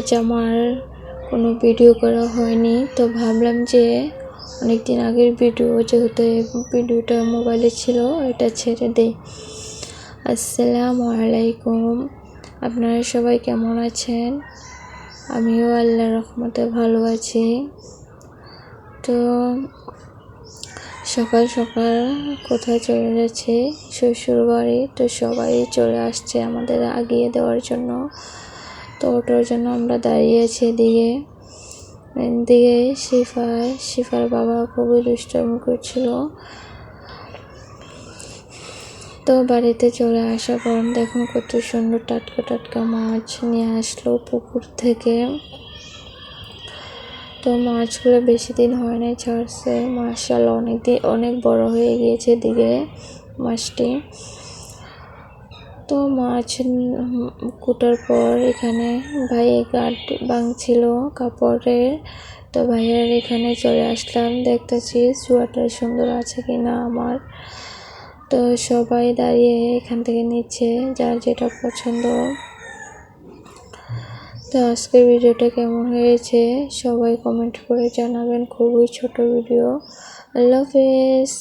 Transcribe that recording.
আজ আমার কোনো ভিডিও করা হয়নি। তো ভাবলাম যে অনেক দিন আগের ভিডিও, যেহেতু ভিডিওটা মোবাইলে ছিল, এটা ছেড়ে দেই। আসসালামু আলাইকুম। আপনারা সবাই কেমন আছেন? আমিও আল্লাহর রহমতে ভালো আছি। তো সকাল সকাল কোথায় চলে যাচ্ছে? শ্বশুর বাড়ি তো সবাই চলে আসছে আমাদের আগিয়ে দেওয়ার জন্য। তো ওটার জন্য আমরা দাঁড়িয়ে আছি এদিকে শিফা শিফার বাবা খুবই দুষ্টামি করছিল। তো বাড়িতে চলে আসার পর দেখুন কত সুন্দর টাটকা টাটকা মাছ নিয়ে আসলো পুকুর থেকে। তো মাছগুলো বেশি দিন হয় নাই ছাড়ছে। মাশাল্লাহ অনেক দিন অনেক বড় হয়ে গিয়েছে দিকে মাছটি। তো মাছ কুটার পর এখানে ভাই গাঠ ভাঙছিল কাপড়ের তো ভাইয়ের এখানে চলে আসলাম, দেখতেছি সোয়াটার সুন্দর আছে কি না আমার। তো সবাই দাঁড়িয়ে এখান থেকে নিচ্ছে যার যেটা পছন্দ। তো আজকের ভিডিওটা কেমন হয়েছে সবাই কমেন্ট করে জানাবেন, খুবই ছোট ভিডিও। আল্লাহ হাফেজ।